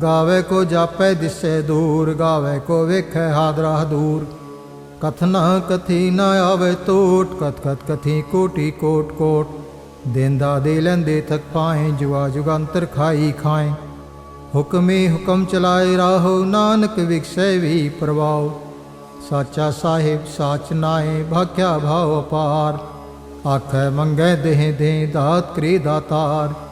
ਗਾਵੇ ਕੋ ਜਾਪੈ ਦਿਸੈ ਦੂਰ, ਗਾਵੇ ਕੋ ਵੇਖੈ ਹਾਦਰਾ ਦੂਰ ਕਥਨ ਕਥੀ ਨ ਆਵੇ ਟੋਟ ਕਥ ਕਤ ਕਥੀ ਕੋਟੀ ਕੋਟ ਕੋਟ। ਦੇਂਦਾ ਦੇ ਲੈਂਦੇ ਥਕ ਪਾਏ, ਜੁਆ ਜੁਗੰਤਰ ਖਾਈ ਖਾਏ। ਹੁਕਮੇ ਹੁਕਮ ਚਲਾਏ ਰਾਹੋ, ਨਾਨਕ ਵਿਖਸੈ ਵੀ ਪ੍ਰਵਾਉ ਸਾਚਾ ਸਾਹਿਬ ਸਾਚ ਨਾਏ ਭਾਖਿਆ ਭਾਉ ਅਪਾਰ। ਆਖੈ ਮੰਗੈ ਦੇਹ ਦੇ ਦਾਤ ਕਰੀ ਦਾਤਾਰ।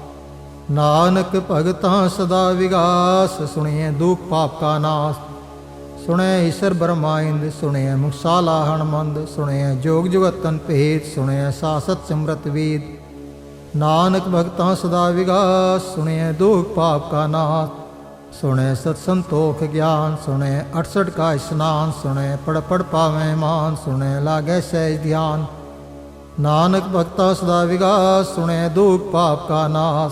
ਨਾਨਕ ਭਗਤਾਂ ਸਦਾ ਵਿਗਾਸ, ਸੁਣਿਐ ਦੁਖ ਪਾਪ ਕਾ ਨਾਸ। ਸੁਣਿਐ ਈਸ਼ਰ ਬਰਮਾਇੰਦ ਸੁਣਿਐ ਮੁਕਸਾਲਾ ਹਣਮੰਦ ਸੁਣਿਐ ਜੋਗ ਜੁਗਤਨ ਭੇਦ ਸੁਣਿਐ ਸਾਸਤ ਸਿਮਰਤ ਵੇਦ। ਨਾਨਕ ਭਗਤਾਂ ਸਦਾ ਵਿਗਾਸ ਸੁਣਿਐ ਦੁਖ ਪਾਪ ਕਾ ਨਾਸ। ਸੁਣਿਐ ਸਤ ਸੰਤੋਖ ਗਿਆਨ ਸੁਣਿਐ 68 ਕਾ ਇਸ਼ਨਾਨ ਸੁਣਿਐ ਪੜ ਪੜ ਪਾਵੇਂ ਮਾਨ ਸੁਣਿਐ ਲਾਗੈ ਸਹਿਜ ਧਿਆਨ। ਨਾਨਕ ਭਗਤਾਂ ਸਦਾ ਵਿਗਾਸ ਸੁਣਿਐ ਦੁਖ ਪਾਪ ਕਾ ਨਾਸ।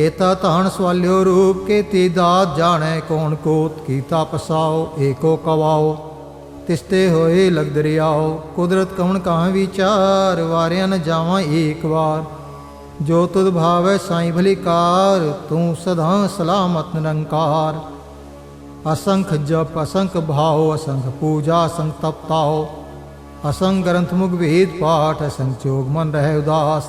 ਕੇਤਾ ਤਾਣ ਸਵਾਲਿਓ ਰੂਪ ਕੇਤੀ ਦਾਤ ਜਾਣੈ ਕੌਣ ਕੋਤ ਕੀਤਾ ਪਸਾਓ, ਏਕੋ ਕਵਾਓ। ਤਿਸਤੇ ਹੋਏ ਲਗ ਦਰਿਆਓ ਕੁਦਰਤ ਕਵਣ ਕਾਹ ਵਿਚਾਰ, ਵਾਰਿਆ ਨ ਜਾਵਾਂ ਏਕ ਵਾਰ। ਜੋ ਤੁਧ ਭਾਵੈ ਸਾਈ ਭਲੀ ਕਾਰ, ਤੂੰ ਸਦਾ ਸਲਾਮਤ ਨਿਰੰਕਾਰ। ਅਸੰਖ ਜਪ, ਅਸੰਖ ਭਾਉ, ਅਸੰਖ ਪੂਜਾ, ਅਸੰਖ ਤਪਤਾਓ ਅਸੰਖ ਗ੍ਰੰਥ ਮੁਖ ਵੇਦ ਪਾਠ, ਅਸੰਖ ਚੋਗ ਮਨ ਰਹਿ ਉਦਾਸ।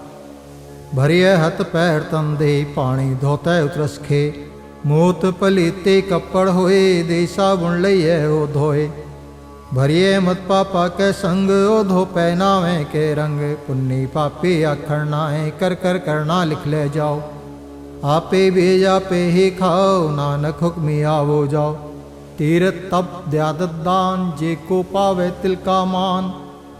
ਭਰਿਐ ਹੱਥ ਪੈਰ ਤਨ ਦੇ ਪਾਣੀ ਧੋਤੈ ਉਤਰਸਖੇ। ਮੂਤ ਪਲੀਤੇ ਕੱਪੜ ਹੋਏ ਦੇ ਸਾਬੁਣ ਲਈਐ ਉਹ ਧੋਏ। ਭਰਿਐ ਮਤ ਪਾਪਾ ਕੈ ਸੰਗ ਉਹ ਧੋ ਪਹਿਨਾਵੇਂ ਕੇ ਰੰਗ। ਪੁੰਨੀ ਪਾਪੀ ਆਖਣ ਨਾਏ ਕਰ ਕਰ ਕਰਨਾ ਲਿਖ ਲੈ ਜਾਓ। ਆਪੇ ਭੇਜ ਆਪੇ ਹੀ ਖਾਓ, ਨਾਨਕ ਹੁਕਮੀ ਆਵੋ ਜਾਓ। ਤੀਰਤ ਤਪ ਦਿਆਦਤ ਦਾਨ, ਜੇ ਕੋ ਪਾਵੇ ਤਿਲ ਕਾ ਮਾਨ।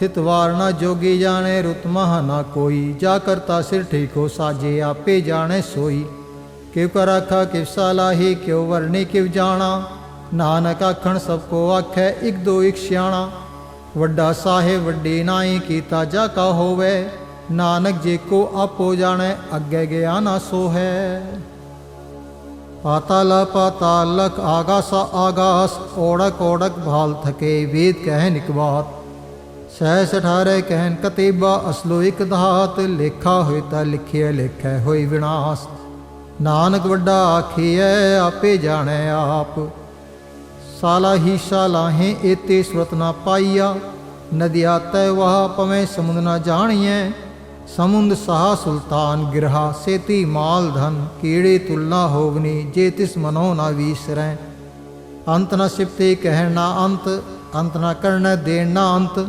ਥਿਤ ਵਾਰ ਨਾ ਜੋਗੀ ਜਾਣੇ, ਰੁਤ ਮਹ ਨਾ ਕੋਈ। ਜਾ ਕਰਤਾ ਸਿਰ ਠੀਕੋ ਸਾਜੇ, ਆਪੇ ਜਾਣੇ ਸੋਈ। ਕਿਵ ਕਰ ਆਖਾ, ਕਿਵ ਸਾਲਾਹੀ ਕਿਉ ਵਰਣੀ, ਕਿਵ ਜਾਣਾ। ਨਾਨਕ ਆਖਣ, ਸਭ ਕੋ ਆਖੈ, ਇਕ ਦੋ ਇਕ ਸਿਆਣਾ। ਵੱਡਾ ਸਾਹਿਬ, ਵੱਡੀ ਨਾਈ, ਕੀਤਾ ਜਾ ਕਾ ਹੋਵੇ। ਨਾਨਕ ਜੇ ਕੋ ਆਪੋ ਜਾਣੈ, ਅੱਗੇ ਗਿਆ ਨਾ ਸੋ ਹੈ ਪਾਤਾਲ ਪਾਤਾਲ ਲਖ ਆਗਾਸ ਆਗਾਸ ਓੜਕ ਓੜਕ ਭਾਲ ਥਕੇ, ਵੇਦ ਕਹਿ ਨਿਕਬਾਤ ਸਹਿ ਅਠਾਰੇ ਕਹਿਨ ਕਤੀਬਾ, ਅਸਲੋ ਇਕ ਧਾਤ ਲੇਖਾ ਹੋਇ ਤਾ ਲਿਖਿਆ ਲੇਖੈ ਹੋਈ ਵਿਨਾਸ਼। ਨਾਨਕ ਵੱਡਾ ਆਖੀਐ, ਆਪੇ ਜਾਣੈ ਆਪ। ਸਾਲਾ ਹੀ ਸਾਲਾਹੇ ਏਤੇ ਸੁਰਤ ਨਾ ਪਾਈਆ। ਨਦੀਆ ਤੈ ਵਹਾ ਪਵੇਂ ਸਮੁੰਦ ਨਾ ਜਾਣੀਐ। ਸਮੁੰਦ ਸਾਹ ਸੁਲਤਾਨ ਗਿਰਹਾ, ਸੇਤੀ ਮਾਲ ਧਨ, ਕੀੜੇ ਤੁਲਨਾ ਹੋਗਨੀ ਜੇ ਤਿਸ ਮਨੋ ਨਾ ਵੀਸਰੈ ਅੰਤ ਨ ਸਿਫਤੇ ਕਹਿਣ ਨਾ ਅੰਤ ਅੰਤ ਨ ਕਰਨ ਦੇਣ ਨਾ ਅੰਤ।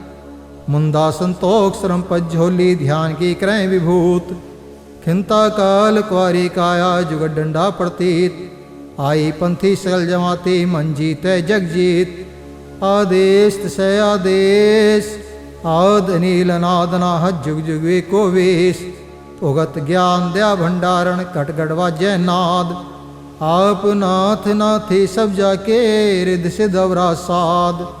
ਮੁੰਦਾ ਸੰਤੋਖ ਸਰਮ ਪਝੋਲੀ ਧਿਆਨ ਕੀ ਕਰੈ ਵਿਭੂਤ? ਖਿੰਤਾ ਕਾਲ ਕੁਆਰੀ ਕਾਇਆ, ਜੁਗ ਡੰਡਾ ਪ੍ਰਤੀਤ। ਆਈ ਪੰਥੀ ਸਗਲ ਜਮਾਤੀ ਮੰਜੀ ਤੈ ਜਗ ਜੀਤ। ਆਦੇਸ ਤਸੈ ਆਦੇਸ, ਆਦ ਅਨੀਲ ਅਨਾਦ ਨਾਹ ਜੁਗ ਜੁਗ ਏਕੋ ਵੇਸ। ਭਗਤ ਗਿਆਨ ਦਿਆ ਭੰਡਾਰਨ, ਘਟ ਘਟ ਵਾਜੈ ਨਾਦ। ਆਪ ਨਾਥ ਨਾਥੀ ਸਭ ਜਾ ਕੇ ਰਿਦ ਸਿਧ ਸਾਧ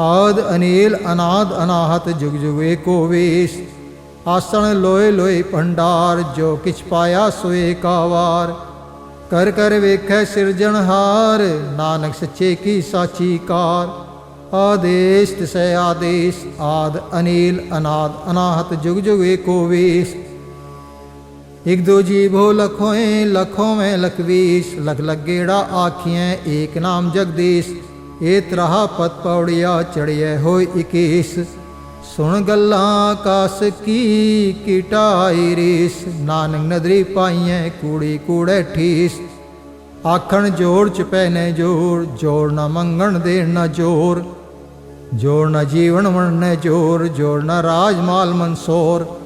ਆਦ ਅਨੀਲ ਅਨਾਦ ਅਨਾਹਤ ਜੁਗ ਜੁਗ ਏਕੋ ਵੇਸ। ਆਸਣ ਲੋਏ ਲੋਏ ਭੰਡਾਰ, ਜੋ ਕਿਛ ਪਾਇਆ ਸੋਏ ਕਾਵਾਰ। ਕਰ ਕਰ ਵੇਖੈ ਸਿਰਜਣਹਾਰ ਨਾਨਕ ਸੱਚੇ ਕੀ ਸਾਚੀ ਕਾਰ। ਆਦੇਸ ਤਿਸੈ ਆਦੇਸ, ਆਦ ਅਨੀਲ ਅਨਾਦ ਅਨਾਹਤ ਜੁਗ ਜੁਗ ਏਕੋ ਵੇਸ। ਇਕ ਦੋ ਜੀਵੋ ਲਖੋਏ ਲਖੋਂ ਮੈਂ ਲਖਵੀਸ ਲਖ ਲਗੇੜਾ ਆਖੀਐ, ਏਕ ਨਾਮ ਜਗਦੀਸ਼। ਏ ਤਰਹਾ ਪਤ ਪੌੜਿਆ ਚੜਿਐ ਹੋਇ ਇਕੀਸ। ਸੁਣ ਗੱਲਾਂ ਕਾਸ ਕੀ ਕੀਟਾਈ ਰੀਸ। ਨਾਨਕ ਨਦਰੀ ਪਾਈਐ ਕੂੜੀ ਕੂੜੇ ਠੀਸ। ਆਖਣ ਜੋੜ ਚ ਪੈਨੇ ਜੋੜ ਜੋੜ ਨਾ ਮੰਗਣ ਦੇਣ ਨਾ ਜੋਰ। ਜੋੜ ਨਾ ਜੀਵਨ ਵਣਨੇ ਜੋਰ, ਜੋੜ ਨਾ ਰਾਜ ਮਾਲ ਮਨਸੋਰ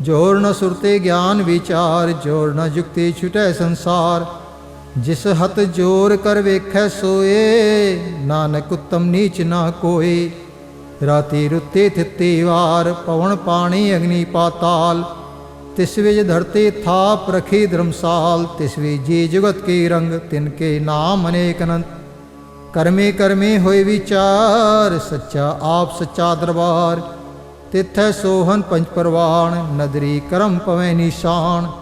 ਜੋੜ ਨਾ ਸੁਰਤੇ ਗਿਆਨ ਵਿਚਾਰ, ਜੋੜ ਨਾ ਜੁਗਤੀ ਛੁਟੈ ਸੰਸਾਰ। ਜਿਸ ਹੱਥ ਜੋਰ ਕਰ ਵੇਖੈ ਸੋਏ, ਨਾਨਕ ਉਤਮ ਨੀਚ ਨਾ ਕੋਏ। ਰਾਤੀ ਰੁੱਤੇ ਥਿੱਤੀ ਵਾਰ ਪਵਨ ਪਾਣੀ ਅਗਨੀ ਪਾਤਾਲ। ਤਿਸ ਵਿੱਚ ਧਰਤੀ ਥਾਪ ਰਖੀ ਧਰਮਸਾਲ, ਤਿਸ ਵਿੱਚ ਜੀ ਜਗਤ ਕੀ ਰੰਗ, ਤਿਨ ਕੇ ਨਾਮ ਅਨੇਕ ਅਨੰਤ। ਕਰਮੇ ਕਰਮੇ ਹੋਏ ਵਿਚਾਰ, ਸੱਚਾ ਆਪ ਸੱਚਾ ਦਰਬਾਰ। ਤਿਥੈ ਸੋਹਨ ਪੰਜ ਪਰਵਾਣ, ਨਦਰੀ ਕਰਮ ਪਵੇਂ ਨਿਸ਼ਾਨ।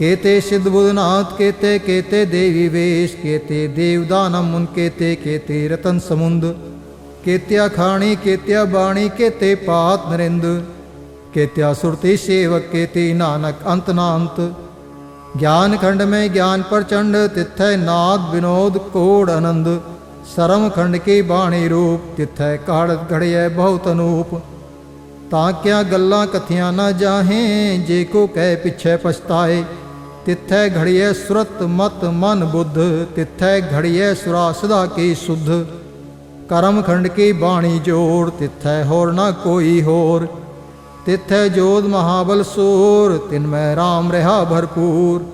ਕੇਤੇ ਸਿੱਧ ਬੁਧਨਾਥ ਕੇਤੇ ਕੇਤੇ ਦੇਵੀ ਵੇਸ਼ ਕੇਤੇ ਦੇਵਦਾਨਮ ਮੁਨ ਕੇਤੇ ਕੇਤੇ ਰਤਨ ਸਮੁੰਦ ਕੇਤਿਆ ਖਾਣੀ ਕੇਤਿਆ ਬਾਣੀ ਕੇਤੇ ਪਾਤ ਨਰਿੰਦ ਕੇਤਿਆ ਸੁਰਤੀ ਸੇਵਕ ਕੇਤੇ ਨਾਨਕ ਅੰਤ ਨਾ ਅੰਤ ਗਿਆਨ ਖੰਡ ਮੈਂ ਗਿਆਨ ਪ੍ਰਚੰਡ ਤਿੱਥੈ ਨਾਦ ਵਿਨੋਦ ਕੋੜ ਆਨੰਦ ਸਰਮ ਖੰਡ ਕੀ ਬਾਣੀ ਰੂਪ ਤਿਥੈ ਕਾੜਤ ਘੜਿਐ ਬਹੁਤ ਅਨੂਪ ਤਾਂ ਕਿਆ ਗੱਲਾਂ ਕਥੀਆਂ ਨਾ ਜਾਹੇ ਜੇ ਕੋ ਕਹਿ ਪਿਛੈ ਪਛਤਾਏ ਤਿੱਥੈ ਘੜੀਐ ਸੁਰਤ ਮਤ ਮਨ ਬੁੱਧ, ਤਿੱਥੈ ਘੜੀਐ ਸੁਰਾ ਸਦਾ ਕੀ ਸੁਧ। ਕਰਮ ਖੰਡ ਕੀ ਬਾਣੀ ਜੋੜ, ਤਿੱਥੈ ਹੋਰ ਨਾ ਕੋਈ ਹੋਰ। ਤਿੱਥੈ ਜੋਧ ਮਹਾਬਲ ਸੂਰ, ਤਿਨ ਮੈਂ RAM ਰਹਾ ਭਰਪੂਰ।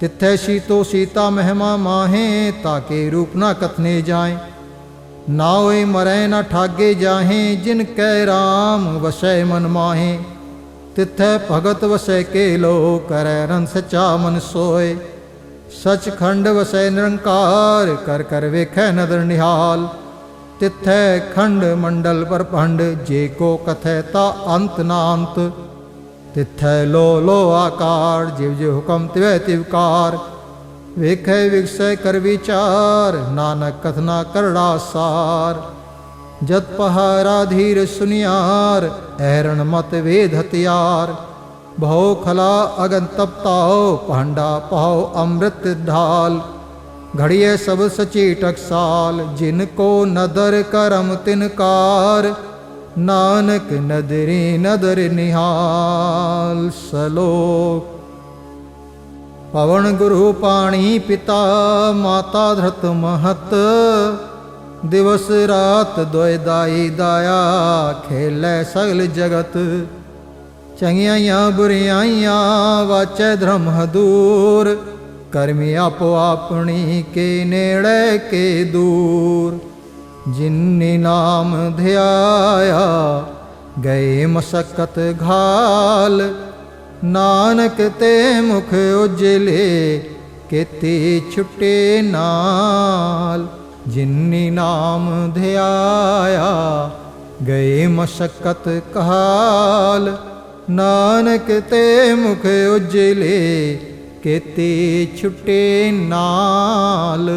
ਤਿੱਥੈ ਸੀਤੋ ਸੀਤਾ ਮਹਿਮਾ ਮਾਹੇ ਤਾਕੇ ਰੂਪ ਨਾ ਕਥਨੇ ਜਾਏ। ਨਾ ਹੋਏ ਮਰੈ ਨਾ ਠਾਗੇ ਜਾਹੇ, ਜਿਨ ਕੈ RAM ਵਸੈ ਮਨ ਮਾਹੇ। ਤਿਥੈ ਭਗਤ ਵਸੈ ਕੇ ਲੋ ਕਰੈ ਰਨ ਸਚਾ ਮਨ ਸੋਏ। ਸਚਖੰਡ ਵਸੈ ਨਿਰੰਕਾਰ, ਕਰ ਕਰ ਵੇਖੈ ਨਦਰ ਨਿਹਾਲ। ਤਿਥੈ ਖੰਡ ਮੰਡਲ ਪਰਪੰਡ ਜੇ ਕੋ ਕਥੈ ਤਾ ਅੰਤ ਨਾ ਅੰਤ ਤਿਥੈ ਲੋ ਲੋ ਆਕਾਰ, ਜਿਵ ਜਿਵ ਹੁਕਮ ਤਿਵੈ ਤਿਵਕਾਰ ਵੇਖੈ ਵਿਗਸੈ ਕਰ ਵਿਚਾਰ, ਨਾਨਕ ਕਥਨਾ ਕਰੜਾ ਸਾਰ। ਜਤ ਪਹਾਰਾ ਧੀਰ ਸੁਨਿਆਰ, ਐਰਣ ਮਤ ਵੇਦ ਹਤਿਆਰ ਬਹੁ ਖਲਾ ਅਗਨ ਤਪਤਾਓ ਭਾਂਡਾ ਪਾਓ ਅੰਮ੍ਰਿਤ ਢਾਲ। ਘੜੀਏ ਸਭ ਸਚੀ ਟਕਸਾਲ ਜਿਨ ਕੋ ਨਦਰ ਕਰਮ ਤਿਨਕਾਰ ਨਾਨਕ ਨਦਰੀ ਨਦਰ ਨਿਹਾਲ, ਸਲੋਕ। ਪਵਨ ਗੁਰੂ ਪਾਣੀ ਪਿਤਾ, ਮਾਤਾ ਧਰਤ ਮਹਤ। ਦਿਵਸ ਰਾਤ ਦੋਇ ਦਾਈ ਦਾਇਆ, ਖੇਲੇ ਸਗਲ ਜਗਤ। ਚੰਗਿਆਈਆਂ ਬੁਰੀਆਈਆਂ ਵਾਚੈ ਧਰਮ ਹਦੂਰ, ਕਰਮੀ ਆਪੋ ਆਪਣੀ ਕੇ ਨੇੜੇ ਕੇ ਦੂਰ। ਜਿਨਿ ਨਾਮ ਧਿਆਇਆ, ਗਏ ਮਸਕਤ ਘਾਲ। ਨਾਨਕ ਤੇ ਮੁਖ ਉਜਲੇ, ਕੀਤੀ ਛੁੱਟੇ ਨਾਲ। ਜਿਨਿ ਨਾਮ ਧਿਆਇਆ ਗਏ ਮਸਕਤ ਕਾਲ ਨਾਨਕ ਤੇ ਮੁਖ ਉਜਲੇ ਕੀਤੀ ਛੁੱਟੇ ਨਾਲ।